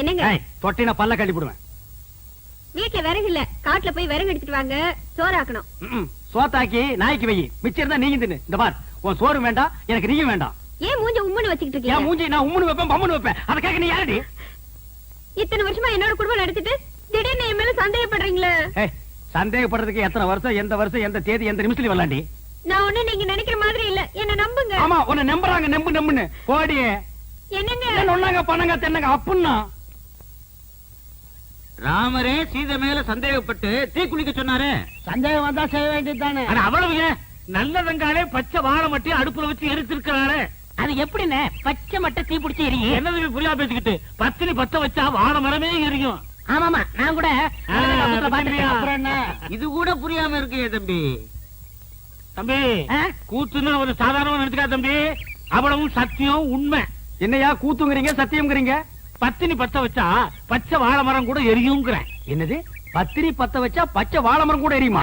என்னங்க? தொட்டினா பல்ல கட்டி போடுவேன். வீட்டுல விறகு இல்ல காட்டுல போய் விறகு எடுத்துட்டு வாங்க சோறாக்கணும். சோத்தாக்கி நாய்க்கு வை மிச்சம் இருந்தா நீங்க தின்னு. இந்த பார் உன் சோறு வேண்டாம் எனக்கு நீயும் வேண்டாம். ஏன் மூஞ்ச உம்முன்னு வச்சுக்கிட்டு இருக்கீங்க? மூஞ்சி நான் உம்முன்னு வைப்பேன் பம்முன்னு வைப்பேன். அதை கேட்க நீ யாரடி? இத்தனை வருஷமா என்னோட குடும்பம் நடத்திட்டு திடீர்னு என் மேல சந்தேகப்படுறீங்களே? சந்தேகப்படுறதுக்கு எத்தனை வருஷம் எந்த வருஷம் எந்த தேதி எந்த நிமிஷத்துல வரலாண்டி? நான் ஒண்ணு நீங்க நினைக்கிற மாதிரி இல்ல. என்ன நம்புங்க. ஆமா உன்னை நம்புறாங்க நம்பு நம்புன்னு. போடி என்னங்க? பண்ணங்க தென்னங்க அப்புன்னா. ராமரே சீதை மேல சந்தேகப்பட்டு தீ குளிக்க சொன்னாரு. சந்தேகம் வந்தா செய்ய வேண்டியதுதானே ஆனா அவ்வளவு ஏன்? நல்ல வெங்காலே பச்சை வாழை மட்டும் அடுப்புல வச்சு எரிச்சிருக்கிறாரு. அது எப்படிண்ணே? பச்சை மட்டும் தீ பிடிச்சி எரியும் என்னது புரியா பேசிக்கிட்டு? பத்தினி பத்த வச்சா வாழை மரமே எரியும். ஆமாமா நான் கூட இது கூட புரியாம இருக்கு தம்பி. தம்பி? கூத்துன்னு ஒரு சாதாரணமா நினைச்சுக்கா தம்பி. அவ்வளவும் சத்தியம் உண்மை. என்னையா கூத்துங்கிறீங்க சத்தியம்ங்கிறீங்க? பத்தினி பத்த வச்சா பச்சை வாழை மரம் கூட எரியுங்கிறேன். என்னது? பத்திரி பத்த வச்சா பச்சை வாழை மரம் கூட எரியுமா.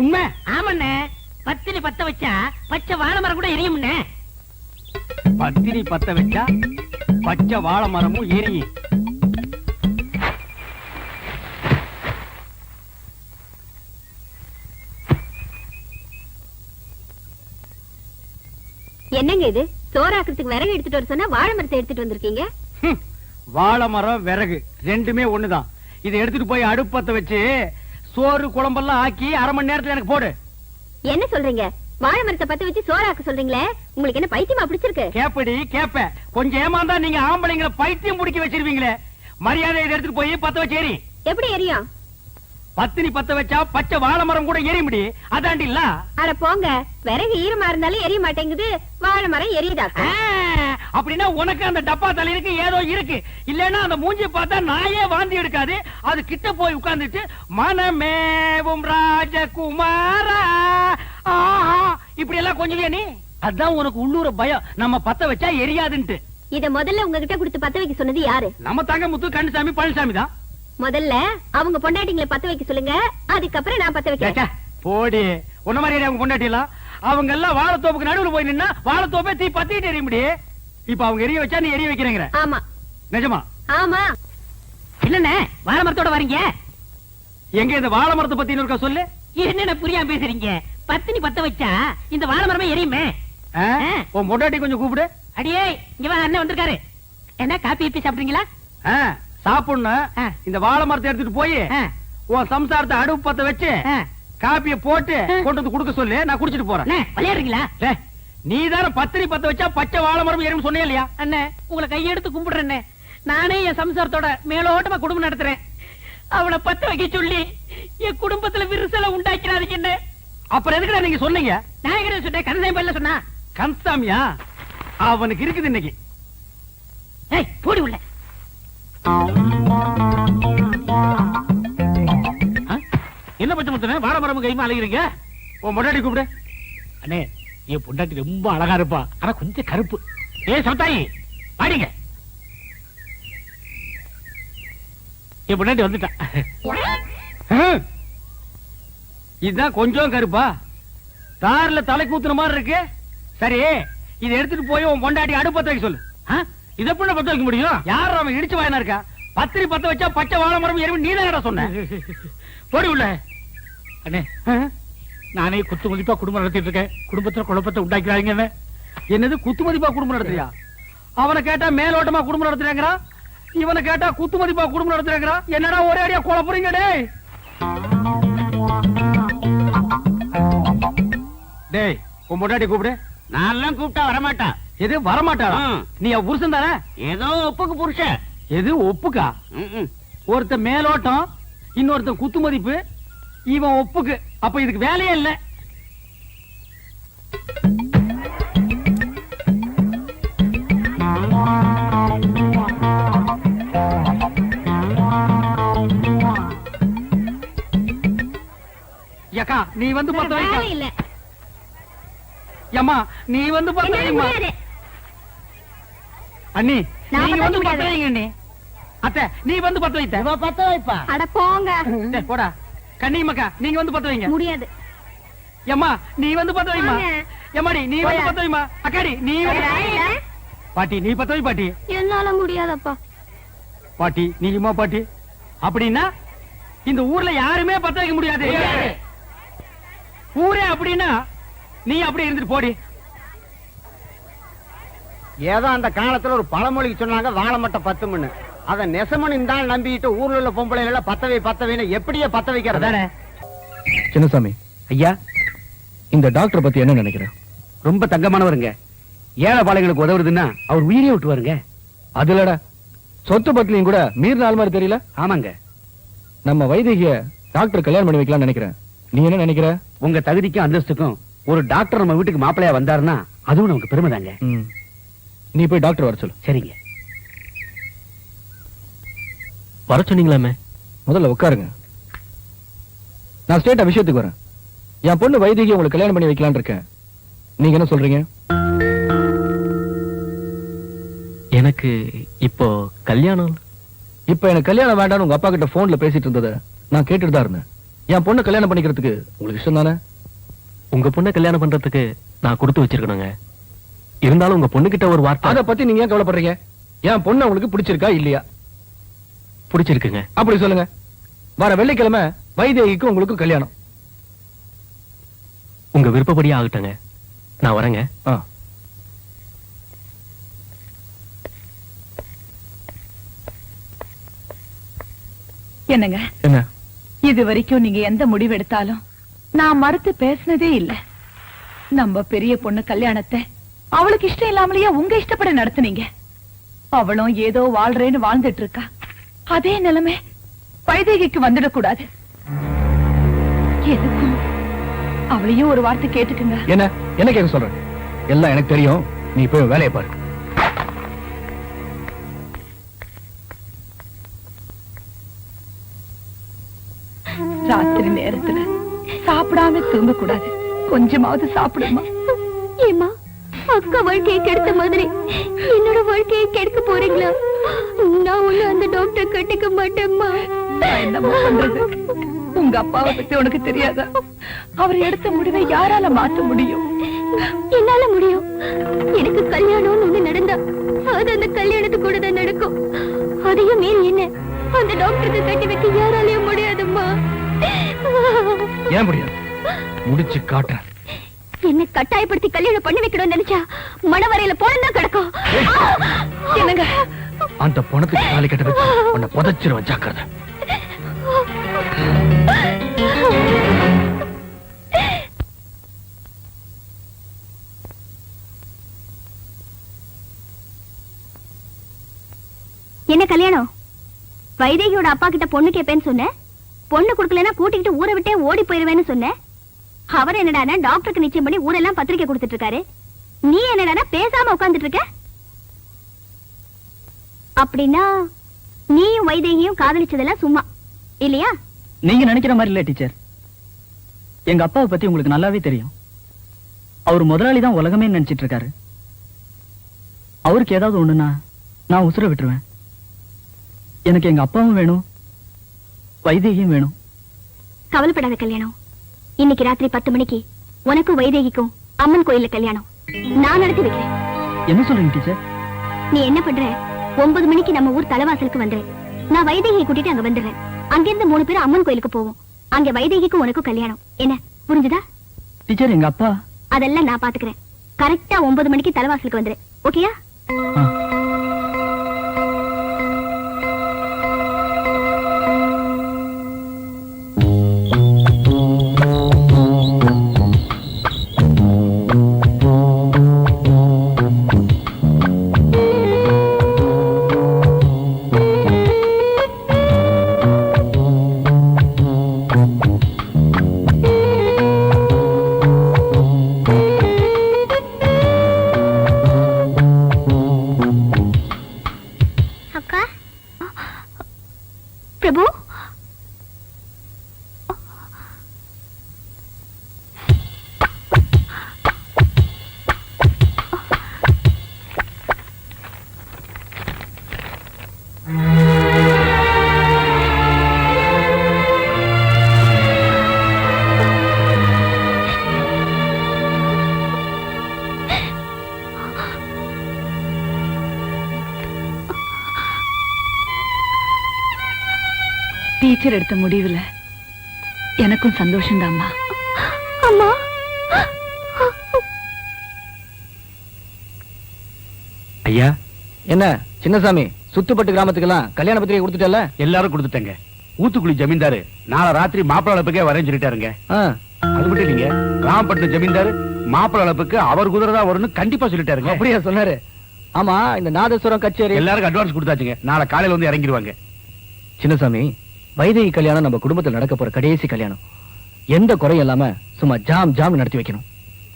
உண்மை? ஆமாண்ணே. பத்தினி பத்த வச்சா பச்சை வாழை மரம் கூட எரியும்ண்ணே. பத்திரி பத்த வச்சா பச்சை வாழை மரமும் எரியும். என்னங்க இது? சோறாக்குறதுக்கு விறகு எடுத்துட்டு வர சொன்னா வாழை மரத்தை எடுத்துட்டு வந்திருக்கீங்க? ஹம். வாழை மரம் விறகு. ரெண்டுமே ஒண்ணுதான். இதை எடுத்துட்டு போய் அடுப்பத்த வச்சு சோறு குழம்பெல்லாம் ஆக்கி அரை மணி நேரத்துல எனக்கு போடு. என்ன சொல்றீங்க? வாழை மரத்தை பத்த வச்சு சோறாக்க சொல்றீங்களே? உங்களுக்கு என்ன பைத்தியமா பிடிச்சிருக்கு? கேப்படி கேப்ப. கொஞ்சம் ஏமாந்தா நீங்க ஆம்பளைங்களை பைத்தியம் பிடிக்க வச்சிருவீங்களே. மரியாதை இதை எடுத்துட்டு போய் பத்த வச்சு எரி. எப்படி எரியும்? பத்தினி பத்த வச்சா பச்சை வாழை மரம் கூட எரியும்படி அதாண்டி இல்ல? அட போங்க. விறகு ஈரமா இருந்தாலும் எரிய மாட்டேங்குது. வாழை மரம் எரியுதாக்கா ஆ, அப்படின்னா உனக்கு அந்த டப்பா தலையிருக்கு ஏதோ இருக்கு. இல்லன்னா அந்த மூஞ்சி பார்த்தா நாயே வாந்தி எடுக்காது. அது கிட்ட போய் உட்கார்ந்துட்டு மனமேவும் ராஜகுமாரா. ஆஹா இப்படி எல்லாம் கொஞ்சம் நீ? அதான் உனக்கு உள்ளூர பயம். நம்ம பத்த வச்சா எரியாதுன்ட்டு. இத முதல்ல உங்ககிட்ட கொடுத்து பத்த வைக்க சொன்னது யாரு? நம்ம தங்க முத்து கண்டுசாமி பழனிசாமி தான். முதல்ல அவங்க பொண்டாட்டிங்களை பத்த வைக்க சொல்லுங்க. அதுக்கப்புறம் நான் பத்த வைக்கிறேன். போடி. உன்ன மாதிரி அவங்க கொண்டாட்டிலாம் அவங்க எல்லாம் வாழைத்தோப்புக்கு நடுவுல போய் நின்னா வாழைத்தோப்பே தீ பத்திட்டு எரியும்படி. இப்ப அவங்க எரிய வச்சா நீ எரிய வைக்கிறேங்கிற. ஆமா. நிஜமா? ஆமா. இல்லண்ணே வாழை மரத்தோட வரீங்க. எங்க இந்த வாழை மரத்தை பத்தி இருக்க சொல்லு. என்னென்ன புரியாம பேசுறீங்க? பத்தினி பத்த வச்சா இந்த வாழை மரமே எரியுமே. உன் பொண்டாட்டி கொஞ்சம் கூப்பிடு. அடியே இங்க வா அண்ணன் வந்திருக்காரு. என்ன காப்பி இப்பி சாப்பிடுறீங்களா? சாப்பிடணும். இந்த வாழை மரத்தை எடுத்துட்டு போய் உன் சம்சாரத்தை அடுப்பு பத்த வச்சு. காப்பிய போட்டு. கொண்டு வந்து கொடுக்க சொல்லு. நான் குடிச்சிட்டு போறேன். விளையாடுறீங்களா? நீ தானே பத்திரி பத்த வச்சா பச்சை வாழை மரம் எறும் சொன்னே இல்லையா? அண்ணே உங்களை கையெடுத்து கும்பிடுறேன் நானே என் சம்சாரத்தோட மேலோட்டமா குடும்பம் நடத்துறேன். அவளை பத்த வைக்க சொல்லி என் குடும்பத்துல விரிசலை உண்டாக்கிறாதீங்க என்ன அப்புறம் எதுக்குடா நீங்க சொன்னீங்க? நான் எங்க சொன்னேன் கனசாமி பல்ல சொன்னா. கன்சாமியா அவனுக்கு இருக்குது இன்னைக்கு. ஏய் போடி உள்ள? என்ன பச்சை முத்தனே? வாழை மரம் கைமா அலைகிறீங்க உன் பொண்டாட்டி கூப்பிடு. அண்ணே என் பொண்டாட்டி ரொம்ப அழகா இருப்பா. ஆனா கொஞ்சம் கருப்பு. ஏ சமத்தாயி பாடிங்க என் பொண்டாட்டி வந்துட்டா. இதுதான் கொஞ்சம் கருப்பா. தார்ல தலை கூத்துன மாதிரி இருக்கு. சரி இதை எடுத்துட்டு போய் உன் பொண்டாட்டி அடுப்பத்த வைக்க சொல்லு? இதை எப்படி பத்த வைக்க முடியும்? யார் அவன் இடிச்சு வாயனா இருக்கா? பத்திரி பத்த வச்சா பச்சை வாழை மரம் எருமை நீ தான் சொன்ன. போடி உள்ள. அண்ணே. நானே குத்து மதிப்பா குடும்பம் நடத்திட்டு இருக்கேன். குடும்பத்துல குழப்பத்தை உண்டாக்கிறாங்க என்ன என்னது குத்து மதிப்பா குடும்பம் நடத்துறியா? அவனை கேட்டா மேலோட்டமா குடும்பம் நடத்துறாங்கறா? இவனை கேட்டா குத்து மதிப்பா குடும்பம் நடத்துறாங்கறா? என்னடா ஒரே அடியா குழப்பறீங்க டேய். டேய் உன் பொண்டாட்டி கூப்பிடு. நான் கூப்பிட்டா வரமாட்டா. எது வரமாட்டாளா? ம். நீ புருஷன் தானே? ஏதோ ஒப்புக்கு புருஷன். எது ஒப்புக்கா? ஒருத்த மேலோட்டம் இன்னொருத்தன் குத்து மதிப்பு இவன் ஒப்புக்கு. அப்ப இதுக்கு வேலையே இல்ல. ஏக்கா நீ வந்து பத்த வைக்க இல்ல. ஏம்மா நீ வந்து பத்த வைமா. அண்ணி பத்த வந்து பத்த. வைங்க அண்ணி. அத்தை நீ வந்து பத்த வைத்த பத்த வைப்பா அட போங்க. போடா. கண்ணி மக்கா நீங்க வந்து பத்த வைங்க. முடியாது. ஏம்மா நீ வந்து பத்த வைமா. ஏமாடி நீ வந்து போயா. பத்த வைமா அக்காடி நீ. பாட்டி நீ பத்த வை பாட்டி. என்னால முடியாதப்பா. பாட்டி நீயுமா பாட்டி? அப்படின்னா இந்த ஊர்ல யாருமே பத்த வைக்க முடியாது. ஊரே அப்படின்னா நீ அப்படி இருந்துட்டு போடி. ஏதோ அந்த காலத்துல ஒரு பழமொழிக்கு சொன்னாங்க வாழமட்ட பத்து மணி அத நெசமன் இந்த ஆள் நம்பிட்டு ஊர்ல உள்ள பொம்பளைகளை பத்தவை பத்தவைன்னு எப்படியே பத்த வைக்கிறது? அதானே? சின்னசாமி. ஐயா? இந்த டாக்டர் பத்தி என்ன நினைக்கிறேன் ரொம்ப தங்கமானவருங்க. ஏழை பாளையங்களுக்கு உதவுறதுன்னா அவர் உயிரே விட்டுவாருங்க அதுலடா. சொத்து பத்திலையும் கூட மீறின ஆள் மாதிரி தெரியல. ஆமாங்க. நம்ம வைத்திய டாக்டர் கல்யாணம் பண்ணி வைக்கலாம்னு நினைக்கிறேன். நீ என்ன நினைக்கிற? உங்க தகுதிக்கும் அந்தஸ்துக்கும் ஒரு டாக்டர் நம்ம வீட்டுக்கு மாப்பிள்ளையா வந்தாருன்னா அதுவும் நமக்கு பெருமை தாங்க. நீ போய் டாக்டர் வர சொல்லு. சரிங்க. வர சொன்னீங்களாமே? முதல்ல உட்காருங்க. நான் ஸ்டேட்டா விஷயத்துக்கு வரேன். என் பொண்ணு வைத்திய உங்களுக்கு கல்யாணம் பண்ணி வைக்கலாம்னு இருக்கேன். நீங்க என்ன சொல்றீங்க? எனக்கு இப்போ கல்யாணம். இப்ப எனக்கு கல்யாணம் வேண்டாம்னு உங்க அப்பா கிட்ட போன்ல பேசிட்டு இருந்ததை நான் கேட்டுட்டு தான் இருந்தேன். என் பொண்ணு கல்யாணம் பண்ணிக்கிறதுக்கு உங்களுக்கு இஷ்டம் தானே? உங்க பொண்ணை கல்யாணம் பண்றதுக்கு நான் கொடுத்து வச்சிருக்கணுங்க. இருந்தாலும் உங்க பொண்ணுகிட்ட ஒரு வார்த்தை அத பத்தி நீங்க ஏன் கவலைப்படுறீங்க? என் பொண்ணு உங்களுக்கு பிடிச்சிருக்கா இல்லையா? பிடிச்சிருக்குங்க. அப்படி சொல்லுங்க. வர வெள்ளிக்கிழமை வைதேகிக்கும் உங்களுக்கும் கல்யாணம். உங்க விருப்பப்படியே ஆகட்டுங்க. நான் வரேங்க. ஆ. என்னங்க? என்ன? இது வரைக்கும் நீங்க எந்த முடிவு எடுத்தாலும் நான் மறுத்து பேசினதே இல்ல. நம்ம பெரிய பொண்ணு கல்யாணத்தை அவளுக்கு இஷ்டம் இல்லாமலேயே உங்க இஷ்டப்பட நடத்துனீங்க. அவளும் ஏதோ வாழ்றேன்னு வாழ்ந்துட்டு இருக்கா. அதே நிலைமை வைதேகிக்கு வந்துடக்கூடாது. எதுக்கும்? அவளையும் ஒரு வார்த்தை கேட்டுக்குங்க. என்ன? என்ன கேட்க சொல்றேன் எல்லாம் எனக்கு தெரியும். நீ போய் வேலையை பாரு. ராத்திரி நேரத்துல சாப்பிடாம தூங்க கூடாது கொஞ்சமாவது சாப்பிடுமா ஏமா அக்கா வாழ்க்கையை கெடுத்த மாதிரி என்னோட வாழ்க்கையை கெடுக்க போறீங்களா? நான் ஒண்ணு அந்த டாக்டர் கட்டிக்க மாட்டேம்மா. நான் என்னம்மா பண்றது? உங்க அப்பாவை பத்தி உனக்கு தெரியாதா? அவர் எடுத்த முடிவை யாரால மாத்த முடியும்? என்னால முடியும். எனக்கு கல்யாணம்னு ஒண்ணு நடந்தா அது அந்த கல்யாணத்து கூட தான் நடக்கும். அதையும் மீறி என்ன? அந்த டாக்டருக்கு கட்டி வைக்க யாராலையும் முடியாதும்மா. ஏன் முடியாது? முடிச்சு காட்டுறேன். என்ன கட்டாயப்படுத்தி கல்யாணம் பண்ணி வைக்கணும்னு நினைச்சா மணவரையில போனதான் கிடக்கும். என்னங்க? அந்த பணத்துக்கு தாலி கட்ட வச்சு உன்னை புதைச்சிருவன் ஜாக்கிரதை. என்ன கல்யாணம்? வைதேகியோட அப்பா கிட்ட பொண்ணு கேட்பேன்னு சொன்னேன் பொண்ணு கொடுக்கலன்னா கூட்டிக்கிட்டு ஊரை விட்டே ஓடி போயிருவேன்னு சொன்னேன் அவர் என்னடானா டாக்டருக்கு நிச்சயம் பண்ணி ஊரெல்லாம் பத்திரிக்கை கொடுத்துட்டு இருக்காரு. நீ என்னடானா பேசாம உட்கார்ந்துட்டு இருக்க? அப்படின்னா நீயும் வைதேகியும் காதலிச்சதெல்லாம் சும்மா. இல்லையா? நீங்க நினைக்கிற மாதிரி இல்ல டீச்சர். எங்க அப்பாவை பத்தி உங்களுக்கு நல்லாவே தெரியும். அவர் முதலாளி தான் உலகமே நினைச்சிட்டு இருக்காரு. அவருக்கு ஏதாவது ஒண்ணுனா நான் உசுர விட்டுருவேன். எனக்கு எங்க அப்பாவும் வேணும் வைதேகியும் வேணும். கவலைப்படாத கல்யாணம். இன்னைக்கு ராத்திரி பத்து மணிக்கு உனக்கும் வைதேகிக்கும் அம்மன் கோயில்ல கல்யாணம். நான் நடத்தி வைக்கிறேன். என்ன சொல்றீங்க டீச்சர்? நீ என்ன பண்ற? ஒன்பது மணிக்கு நம்ம ஊர் தலைவாசலுக்கு வந்துரு. நான் வைதேகியை கூட்டிட்டு அங்க வந்துடுறேன். அங்கிருந்து மூணு பேரும் அம்மன் கோயிலுக்கு போவோம். அங்க வைதேகிக்கும் உனக்கும் கல்யாணம். என்ன? புரிஞ்சுதா? டீச்சர் எங்க அப்பா? அதெல்லாம் நான் பாத்துக்கிறேன். கரெக்டா ஒன்பது மணிக்கு தலைவாசலுக்கு வந்துரு. ஓகேயா டீச்சர் எடுத்த முடிவுல எனக்கும் சந்தோஷம்தாம்மா. அம்மா. ஐயா. என்ன சின்னசாமி சுத்துப்பட்டு கிராமத்துக்கெல்லாம் கல்யாண பத்திரிகை கொடுத்துட்டல எல்லாரும் கொடுத்துட்டேங்க. ஊத்துக்குழி ஜமீன்தாரு நாளை ராத்திரி மாப்பிள அளப்புக்கே வரேன்னு சொல்லிட்டாருங்க. அது மட்டும் இல்லைங்க ராமப்பட்டினம் ஜமீன்தாரு மாப்பிள அளப்புக்கு அவர் குதிரை தான் வரும்னு கண்டிப்பா சொல்லிட்டாருங்க. அப்படியா சொன்னாரு. ஆமா இந்த நாதஸ்வரம் கச்சேரி. எல்லாருக்கும் அட்வான்ஸ் கொடுத்தாச்சுங்க. நாளை காலையில வந்து இறங்கிடுவாங்க. சின்னசாமி வைதேகி கல்யாணம் நம்ம குடும்பத்தில் நடக்க போற கடைசி கல்யாணம். எந்த குறையும் இல்லாம சும்மா ஜாம் ஜாம் நடத்தி வைக்கணும்.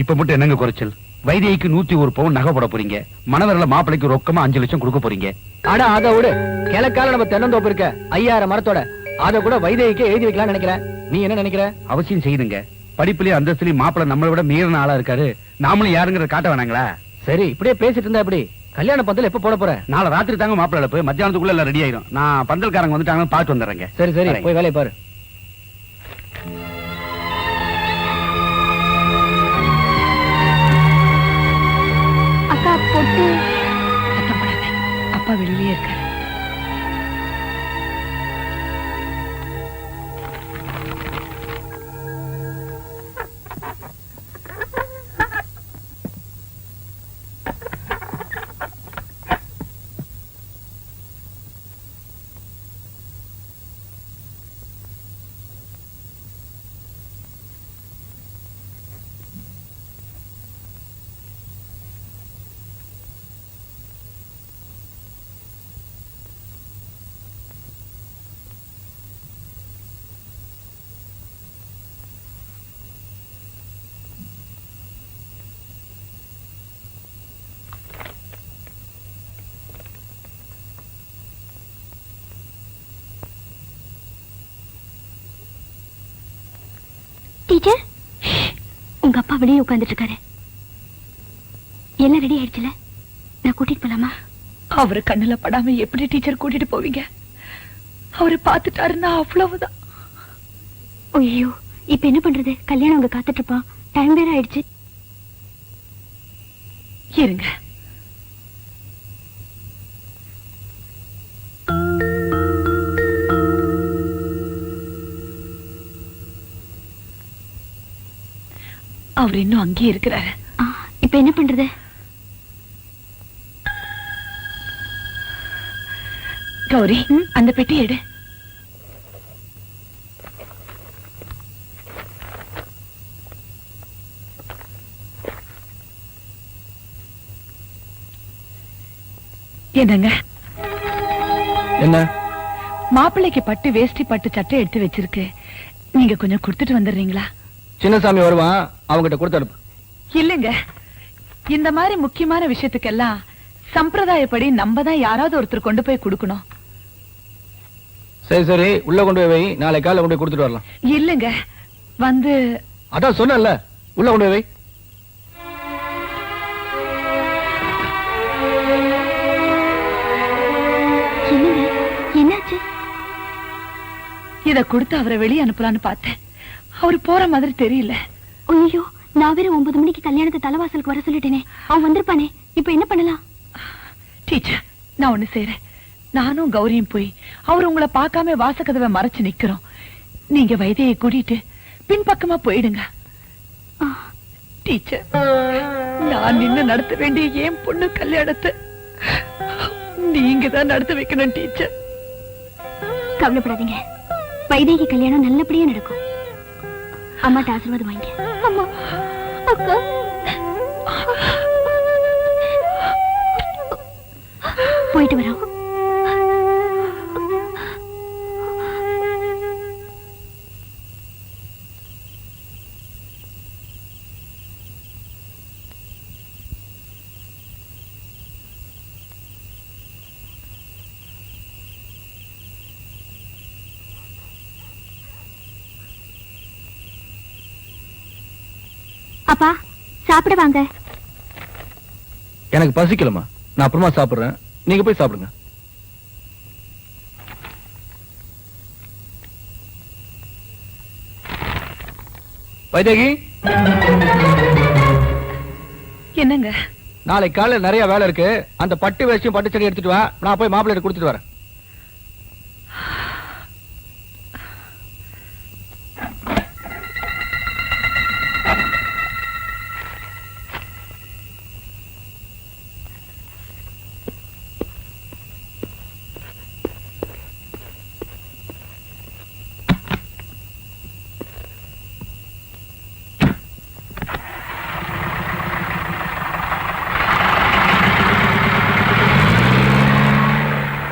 இப்ப மட்டும் என்னங்க குறைச்சல்? வைத்தியக்கு நூத்தி ஒரு பவுன் நகை போட போறீங்க. மணவரில் மாப்பிளைக்கு ரொக்கமா அஞ்சு லட்சம் கொடுக்க போறீங்க. அட அத விடு. கிழக்கால நம்ம தென்னந்தோப்பு இருக்க ஐயாயிரம் மரத்தோட. அத கூட வைதேகிக்கே எழுதி வைக்கலாம்னு நினைக்கிறேன். நீ என்ன நினைக்கிற? அவசியம் செய்யுங்க படிப்புலயும் அந்தஸ்துலயும் மாப்பிளை நம்மளை விட மீறின ஆளா இருக்காரு. நாமளும் யாருங்கிறத காட்ட வேணாங்களா? சரி இப்படியே பேசிட்டு இருந்தா எப்படி? கல்யாண பந்தல் எப்ப போட போற? நாளை ராத்திரி தாங்க மாப்பிளை இழப்பு மத்தியானத்துக்குள்ள எல்லாம் ரெடி ஆயிரும். நான் பந்தல்காரங்க வந்துட்டாங்கன்னு பார்த்து வந்துடுறேங்க. சரி சரி. போய் வேலையை பாரு. டீச்சர். உங்க அப்பா வெளியே உட்கார்ந்துட்டு இருக்காரு எல்லாம் ரெடி ஆயிடுச்சுல? நான் கூட்டிட்டு போலாமா? அவரு கண்ணுல படாம எப்படி டீச்சர் கூட்டிட்டு போவீங்க? அவரு பாத்துட்டாருன்னா அவ்வளவுதான். ஐயோ இப்ப என்ன பண்றது? கல்யாணம் அங்க காத்துட்டு இருப்பான். டைம் வேற ஆயிடுச்சு. இருங்க. அவர் இன்னும் அங்கேயே இருக்கிறாரு. ஆ, இப்ப என்ன பண்றது? கௌரி அந்த பெட்டி எடு. என்னங்க? என்ன? மாப்பிள்ளைக்கு பட்டு வேஷ்டி பட்டு சட்டை எடுத்து வச்சிருக்கு. நீங்க கொஞ்சம் கொடுத்துட்டு வந்துடுறீங்களா? சின்னசாமி வருவான் அவங்கிட்ட கொடுத்து அனுப்பு. இல்லங்க. இந்த மாதிரி முக்கியமான விஷயத்துக்கெல்லாம் சம்பிரதாயப்படி நம்ம தான் யாராவது ஒருத்தர் கொண்டு போய் கொடுக்கணும். சரி சரி உள்ள கொண்டு போய் வை. நாளை காலைல கொண்டு போய் கொடுத்துட்டு வரலாம். இல்லங்க. வந்து அதான் சொன்னேன்ல உள்ள கொண்டு போய் வை. இத கொடுத்து அவரை வெளியே அனுப்பலான்னு பார்த்தேன். அவர் போற மாதிரி தெரியல. ஐயோ நான் வேற ஒன்பது மணிக்கு கல்யாணத்தை தலைவாசலுக்கு வர சொல்லிட்டேனே. அவன் வந்திருப்பானே. இப்ப என்ன பண்ணலாம்? டீச்சர் நான் ஒண்ணு செய்யறேன் நானும் கௌரியும் போய் அவர் உங்களை பார்க்காம வாசக்கதவை மறைச்சு நிக்கிறோம். நீங்க வைத்தியை கூட்டிட்டு பின்பக்கமா போயிடுங்க. டீச்சர் நான் நின்னு நடத்த வேண்டிய ஏன் பொண்ணு கல்யாணத்தை நீங்க தான் நடத்த வைக்கணும் டீச்சர் கவலைப்படாதீங்க. வைதேகி கல்யாணம் நல்லபடியா நடக்கும். அம்மாட்ட ஆசீர்வாதம் வாங்க அம்மா அக்கா. போயிட்டு வரோம். அப்பா சாப்பிட வாங்க. எனக்கு பசிக்கலமா நான் அப்புறமா சாப்பிடுறேன். நீங்க போய் சாப்பிடுங்க. வைதேகி? என்னங்க? நாளை காலையில நிறைய வேலை இருக்கு. அந்த பட்டு வேஷ்டியும் பட்டு செடி எடுத்துட்டு வா. நான் போய் மாப்பிள்ளை கொடுத்துட்டு வரேன்.